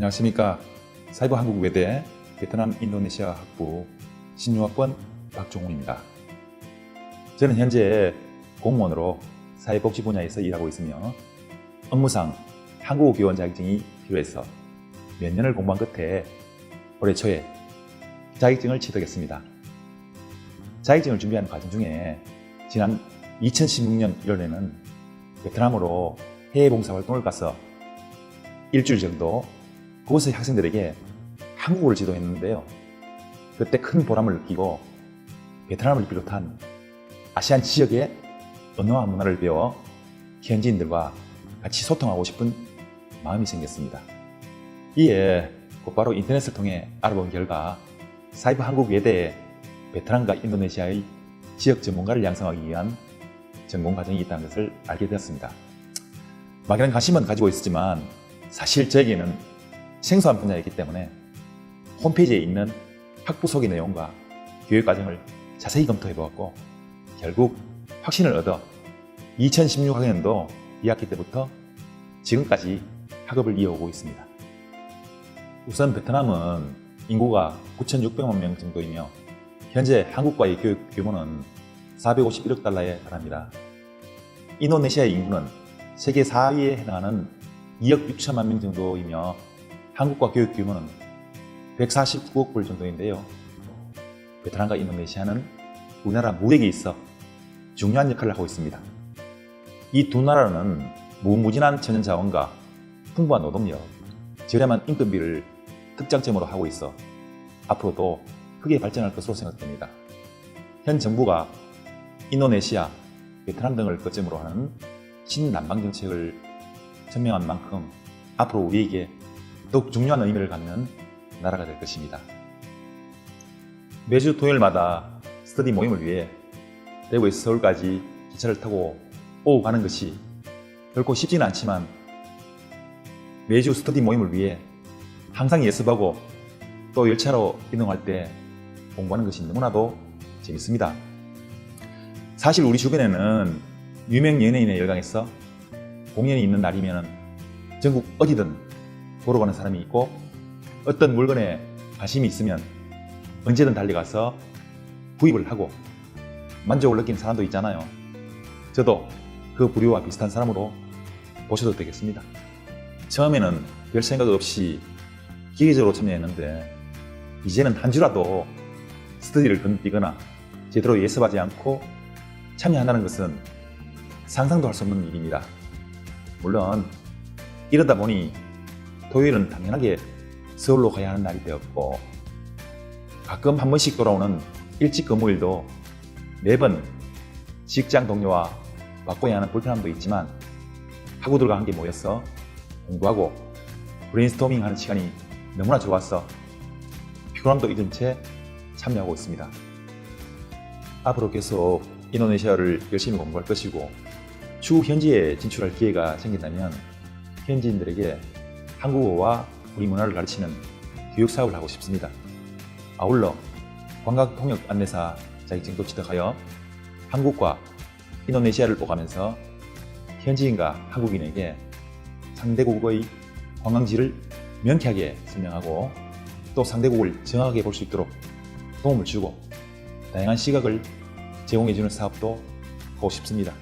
안녕하십니까. 사이버 한국 외대 베트남 인도네시아 학부 신유학번 박종훈입니다. 저는 현재 공무원으로 사회복지 분야에서 일하고 있으며 업무상 한국어 교원 자격증이 필요해서 몇 년을 공부한 끝에 올해 초에 자격증을 취득했습니다. 자격증을 준비하는 과정 중에 지난 2016년 1월에는 베트남으로 해외 봉사 활동을 가서 일주일 정도 그곳의 학생들에게 한국어를 지도했는데요. 그때 큰 보람을 느끼고 베트남을 비롯한 아시안 지역의 언어와 문화를 배워 현지인들과 같이 소통하고 싶은 마음이 생겼습니다. 이에 곧바로 인터넷을 통해 알아본 결과 사이버 한국 외대에 베트남과 인도네시아의 지역 전문가를 양성하기 위한 전공 과정이 있다는 것을 알게 되었습니다. 막연한 관심은 가지고 있었지만 사실 저에게는 생소한 분야이기 때문에 홈페이지에 있는 학부 소개 내용과 교육 과정을 자세히 검토해 보았고 결국 확신을 얻어 2016학년도 2학기 때부터 지금까지 학업을 이어오고 있습니다. 우선 베트남은 인구가 9,600만 명 정도이며 현재 한국과의 교육 규모는 451억 달러에 달합니다. 인도네시아의 인구는 세계 4위에 해당하는 2억 6천만 명 정도이며 한국과 교육 규모는 149억 불 정도인데요. 베트남과 인도네시아는 우리나라 무역에 있어 중요한 역할을 하고 있습니다. 이 두 나라는 무궁무진한 천연 자원과 풍부한 노동력, 저렴한 인건비를 특장점으로 하고 있어 앞으로도 크게 발전할 것으로 생각됩니다. 현 정부가 인도네시아, 베트남 등을 거점으로 하는 신남방 정책을 천명한 만큼 앞으로 우리에게 더욱 중요한 의미를 갖는 나라가 될 것입니다. 매주 토요일마다 스터디 모임을 위해 대구에서 서울까지 기차를 타고 오고 가는 것이 결코 쉽지는 않지만 매주 스터디 모임을 위해 항상 예습하고 또 열차로 이동할 때 공부하는 것이 너무나도 재밌습니다. 사실 우리 주변에는 유명 연예인의 열강에서 공연이 있는 날이면 전국 어디든 보러 가는 사람이 있고 어떤 물건에 관심이 있으면 언제든 달려가서 구입을 하고 만족을 느끼는 사람도 있잖아요. 저도 그 부류와 비슷한 사람으로 보셔도 되겠습니다. 처음에는 별 생각 없이 기계적으로 참여했는데 이제는 한 주라도 스터디를 건너뛰거나 제대로 예습하지 않고 참여한다는 것은 상상도 할 수 없는 일입니다. 물론 이러다 보니 토요일은 당연하게 서울로 가야 하는 날이 되었고 가끔 한 번씩 돌아오는 일찍 근무일도 매번 직장 동료와 바꿔야 하는 불편함도 있지만 학우들과 함께 모여서 공부하고 브레인스토밍 하는 시간이 너무나 좋았어 피곤함도 잊은 채 참여하고 있습니다. 앞으로 계속 인도네시아를 열심히 공부할 것이고 추후 현지에 진출할 기회가 생긴다면 현지인들에게 한국어와 우리 문화를 가르치는 교육 사업을 하고 싶습니다. 아울러 관광 통역 안내사 자격증도 취득하여 한국과 인도네시아를 오가면서 현지인과 한국인에게 상대국의 관광지를 명쾌하게 설명하고 또 상대국을 정확하게 볼 수 있도록 도움을 주고 다양한 시각을 제공해주는 사업도 하고 싶습니다.